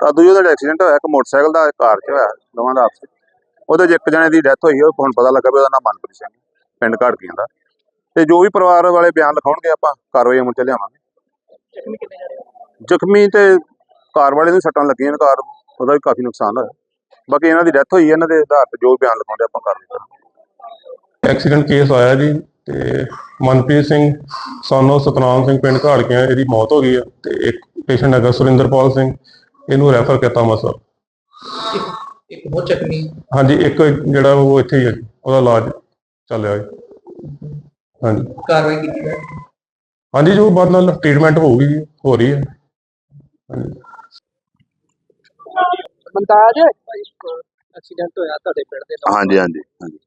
ਤਾਂ ਦੂਜੇ ਦਾ ਐਕਸੀਡੈਂਟ ਹੋਇਆ, ਇੱਕ ਮੋਟਰਸਾਈਕਲ ਦਾ, ਇੱਕ ਕਾਰ 'ਚ ਹੋਇਆ, ਦੋਵਾਂ ਦਾ ਆਪਸ 'ਚ। ਉਹਦੇ 'ਚ ਇੱਕ ਜਣੇ ਦੀ ਡੈਥ ਹੋਈ, ਉਹ ਹੁਣ ਪਤਾ ਲੱਗਾ ਵੀ ਉਹਦਾ ਨਾਮ ਮਨਪ੍ਰੀਤ ਸਿੰਘ ਪਿੰਡ ਘਾੜਕੀਆਂ ਦਾ। ਤੇ ਜੋ ਵੀ ਪਰਿਵਾਰ ਵਾਲੇ ਬਿਆਨ ਲਿਖਾਉਣਗੇ, ਆਪਾਂ ਕਾਰਵਾਈ ਅਮਲ 'ਚ ਲਿਆਵਾਂਗੇ। ਜ਼ਖਮੀ ਤੇ ਕਾਰ ਵਾਲੇ ਨੂੰ ਸੱਟਾਂ ਲੱਗੀਆਂ ਨੇ, ਕਾਰ ਉਹਦਾ ਵੀ ਕਾਫੀ ਨੁਕਸਾਨ ਹੋਇਆ। ਬਾਕੀ ਇਹਨਾਂ ਦੀ ਡੈਥ ਹੋਈ ਹੈ, ਇਹਨਾਂ ਦੇ ਆਧਾਰ ਤੇ ਜੋ ਵੀ ਬਿਆਨ ਲਿਖਾਉਂਦੇ ਆਪਾਂ ਕਾਰਵਾਈ ਕਰਾਂਗੇ। ਐਕਸੀਡੈਂਟ ਕੇਸ ਆਇਆ ਜੀ, ਤੇ ਮਨਪ੍ਰੀਤ ਸਿੰਘ ਸਾਨੂੰ ਸਤਨਾਮ ਸਿੰਘ, ਪਿੰਡ ਘਾੜਕੀਆਂ ਇਹਦੀ ਮੌਤ ਹੋ ਗਈ ਆ ਤੇ ਇੱਕ ਪੇਸ਼ੈਂਟ ਹੈਗਾ ਸੁਰਿੰਦਰਪਾਲ ਸਿੰਘ। ਇਹਨੂੰ ਰੈਫਰ ਕੀਤਾ ਮਸਾ ਇੱਕ ਬਹੁਤ ਚੱਕਣੀ। ਹਾਂਜੀ ਇੱਕ ਜਿਹੜਾ ਉਹ ਇੱਥੇ ਹੀ ਹੈ ਜੀ, ਉਹਦਾ ਇਲਾਜ ਚੱਲ ਰਿਹਾ ਜੀ। ਹਾਂਜੀ। ਕਾਰਵਾਈ ਕੀਤੀ ਹੈ ਹਾਂਜੀ ਜੋ ਬਾਅਦ ਨਾਲ ਟ੍ਰੀਟਮੈਂਟ ਹੋਊਗੀ ਜੀ, ਹੋ ਰਹੀ ਹੈ। ਹਾਂਜੀ। ਮੰਤਾਜ ਐਕਸੀਡੈਂਟ ਹੋਇਆ ਤੁਹਾਡੇ ਪਿੰਡ ਦੇ ਨਾਲ। ਹਾਂਜੀ ਹਾਂਜੀ ਹਾਂਜੀ।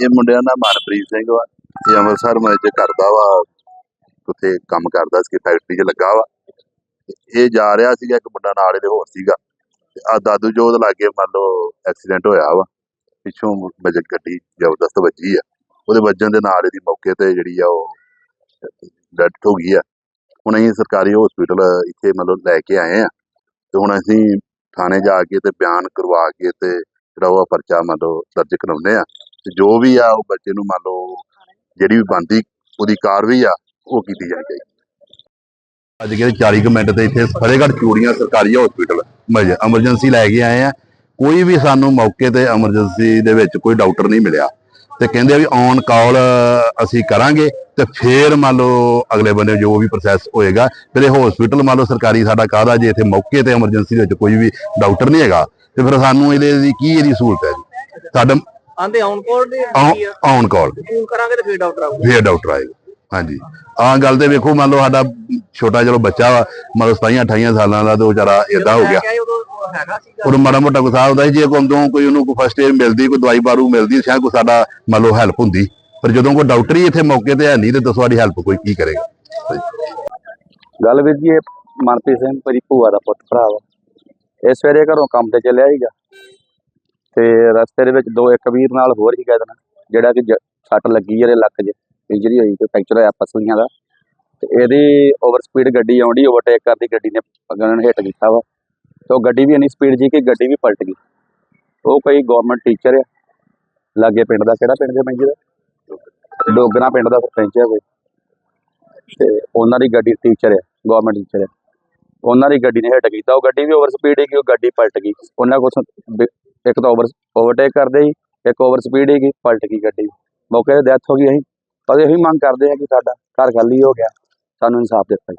ਇਹ ਮੁੰਡਿਆਂ ਦਾ ਮਨਪ੍ਰੀਤ ਸਿੰਘ ਵਾ ਇਹ ਅੰਮ੍ਰਿਤਸਰ ਵਿੱਚ ਕਰਦਾ ਵਾ ਉੱਥੇ ਕੰਮ ਕਰਦਾ ਸੀ ਫੈਕਟਰੀ 'ਚ ਲੱਗਾ ਵਾ। ਇਹ ਜਾ ਰਿਹਾ ਸੀਗਾ ਇੱਕ ਮੁੰਡਾ ਨਾਲ ਇਹਦੇ ਹੋਰ ਸੀਗਾ। ਤੇ ਆ ਦਾਦੂ ਜੋਤ ਲਾਗੇ ਮੰਨ ਲਓ ਐਕਸੀਡੈਂਟ ਹੋਇਆ ਵਾ, ਪਿੱਛੋਂ ਬਜਟ ਗੱਡੀ ਜ਼ਬਰਦਸਤ ਵੱਜੀ ਆ। ਉਹਦੇ ਵੱਜਣ ਦੇ ਨਾਲ ਇਹਦੀ ਮੌਕੇ ਤੇ ਜਿਹੜੀ ਆ ਉਹ ਡੈਥ ਹੋ ਗਈ ਆ। ਹੁਣ ਅਸੀਂ ਸਰਕਾਰੀ ਹਸਪੀਟਲ ਇੱਥੇ ਮਤਲਬ ਲੈ ਕੇ ਆਏ ਆ। ਤੇ ਹੁਣ ਅਸੀਂ ਥਾਣੇ ਜਾ ਕੇ ਤੇ ਬਿਆਨ ਕਰਵਾ ਕੇ ਤੇ ਜਿਹੜਾ ਉਹ ਪਰਚਾ ਮੰਨ ਲਓ ਦਰਜ ਕਰਾਉਂਦੇ ਆ। ਤੇ ਜੋ ਵੀ ਆ ਉਹ ਬੱਚੇ ਨੂੰ ਮੰਨ ਲਓ ਜਿਹੜੀ ਵੀ ਬੰਦੀ ਉਹਦੀ ਕਾਰਵਾਈ ਆ, ਉਹ ਕੀਤੀ ਜਾਣੀ ਚਾਹੀਦੀ ਅੱਜ ਕੇ 40 ਕੁ ਮਿੰਟ ਤੇ ਇੱਥੇ ਫਤਿਹਗੜ੍ਹ ਚੂੜੀਆਂ ਸਰਕਾਰੀ ਹਸਪੀਟਲ ਐਮਰਜੈਂਸੀ ਲੈ ਕੇ ਆਏ ਆ। ਕੋਈ ਵੀ ਸਾਨੂੰ ਮੌਕੇ ਤੇ ਐਮਰਜੈਂਸੀ ਦੇ ਵਿੱਚ ਕੋਈ ਡਾਕਟਰ ਨਹੀਂ ਮਿਲਿਆ। ਤੇ ਕਹਿੰਦੇ ਆ ਵੀ ਔਨ ਕਾਲ ਅਸੀਂ ਕਰਾਂਗੇ ਤੇ ਫੇਰ ਮੰਨ ਲਓ ਅਗਲੇ ਬੰਦੇ ਜੋ ਵੀ ਪ੍ਰੋਸੈਸ ਹੋਏਗਾ ਫਿਰ ਇਹ ਹਸਪੀਟਲ ਮੰਨ ਲਓ ਸਰਕਾਰੀ ਸਾਡਾ ਕਾਹਦਾ ਜੇ ਇੱਥੇ ਮੌਕੇ ਤੇ ਐਮਰਜੈਂਸੀ ਦੇ ਵਿੱਚ ਕੋਈ ਵੀ ਡਾਕਟਰ ਨਹੀਂ ਹੈਗਾ ਤੇ ਫਿਰ ਸਾਨੂੰ ਇਹਦੇ ਦੀ ਕੀ ਇਹਦੀ ਸਹੂਲਤ ਹੈ ਜੀ? ਸਾਡਾ ਆਂਦੇ ਔਨ ਕੋਲ ਦੇ ਔਨ ਕਾਲ ਕਰਾਂਗੇ ਤੇ ਫਿਰ ਡਾਕਟਰ ਆਊਗਾ। ਫੇਰ ਡਾਕਟਰ ਆਏਗਾ। ਹਾਂਜੀ। ਆਹ ਗੱਲ ਤੇ ਵੇਖੋ ਮੰਨ ਲਓ ਸਾਡਾ ਛੋਟਾ ਚਲੋ ਬੱਚਾ ਵਾ ਮਤਲਬ 27 28 ਸਾਲਾਂ ਦਾ ਤੇ ਉਹ ਵਿਚਾਰਾ ਏਦਾਂ ਹੋ ਗਿਆ। ਉਹ ਹੈਗਾ ਸੀਗਾ। ਉਹ ਮਾੜਾ ਮੋਟਾ ਗੁੱਸਾ ਹੁੰਦਾ ਸੀ ਜੇ ਕੋਈ ਅੰਦਰੋਂ ਕੋਈ ਉਹਨੂੰ ਕੋਈ ਫਸਟ ਏਡ ਮਿਲਦੀ ਕੋਈ ਦਵਾਈ ਬਾਰੂ ਮਿਲਦੀ ਸ਼ਾਇਦ ਕੋਈ ਸਾਡਾ ਮੰਨ ਲਓ ਹੈਲਪ ਹੁੰਦੀ। ਪਰ ਜਦੋਂ ਕੋਈ ਡਾਕਟਰ ਹੀ ਇੱਥੇ ਮੌਕੇ ਤੇ ਹੈ ਨਹੀਂ ਤੇ ਦੱਸੋ ਸਾਡੀ ਹੈਲਪ ਕੋਈ ਕੀ ਕਰੇਗਾ। ਗੱਲ ਵੀਰ ਜੀ ਮਨਪ੍ਰੀਤ ਸਿੰਘ ਭੂਆ ਦਾ ਪੁੱਤ ਭਰਾ ਵਾ। ਇਹ ਸਵੇਰੇ ਘਰੋਂ ਕੰਮ ਤੇ ਚੱਲਿਆ ਸੀਗਾ। ਤੇ ਰਸਤੇ ਦੇ ਵਿੱਚ ਦੋ ਇੱਕ ਵੀਰ ਨਾਲ ਹੋਰ ਸੀਗਾ ਇਹਦੇ ਜਿਹੜਾ ਕਿ ਸੱਟ ਲੱਗੀ ਇਹਦੇ ਲੱਕ 'ਚ। ਇੰਜਰੀ ਹੋਈ ਤੇ ਫ੍ਰੈਕਚਰ ਹੋਇਆ ਪਸਲੀਆਂ ਦਾ। ਤੇ ਇਹਦੀ ਓਵਰ ਸਪੀਡ ਗੱਡੀ ਆਉਂਦੀ ਓਵਰਟੇਕ ਕਰਦੀ, ਗੱਡੀ ਨੇ ਅਗਨ ਹਿੱਟ ਕੀਤਾ ਵਾ। ਤੇ ਉਹ ਗੱਡੀ ਵੀ ਇੰਨੀ ਸਪੀਡ ਜੀ ਕਿ ਗੱਡੀ ਵੀ ਪਲਟ ਗਈ। ਉਹ ਕੋਈ ਗਵਰਨਮੈਂਟ ਟੀਚਰ ਆ। ਲਾਗੇ ਪਿੰਡ ਦਾ, ਕਿਹੜਾ ਪਿੰਡ ਦੇ ਮੈਂਜੀ ਦਾ? ਡੋਗਰਾ ਪਿੰਡ ਦਾ ਸਰਪੰਚ ਹੈ ਕੋਈ। ਤੇ ਉਹਨਾਂ ਦੀ ਗੱਡੀ ਟੀਚਰ ਆ ਗਵਰਨਮੈਂਟ ਟੀਚਰ ਹੈ ਉਹਨਾਂ ਦੀ ਗੱਡੀ ਨੇ ਹਿੱਟ ਕੀਤਾ। ਉਹ ਗੱਡੀ ਵੀ ਓਵਰ ਸਪੀਡ ਸੀ ਉਹ ਗੱਡੀ ਪਲਟ ਗਈ। ਉਹਨਾਂ ਕੋਲ ਇੱਕ ਤਾਂ ਓਵਰ ਓਵਰਟੇਕ ਕਰਦੇ ਸੀ, ਇੱਕ ਓਵਰ ਸਪੀਡ ਹੀ ਪਲਟ ਗਈ ਗੱਡੀ। ਮੌਕੇ ਤੇ ਡੈਥ ਹੋ ਗਈ ਅਸੀਂ। ਪਰ ਇਹੀ ਮੰਗ ਕਰਦੇ ਹਾਂ ਕਿ ਸਾਡਾ ਘਰ ਖਾਲੀ ਹੋ ਗਿਆ, ਸਾਨੂੰ ਇਨਸਾਫ ਦਿੱਤਾ ਜਾਵੇ।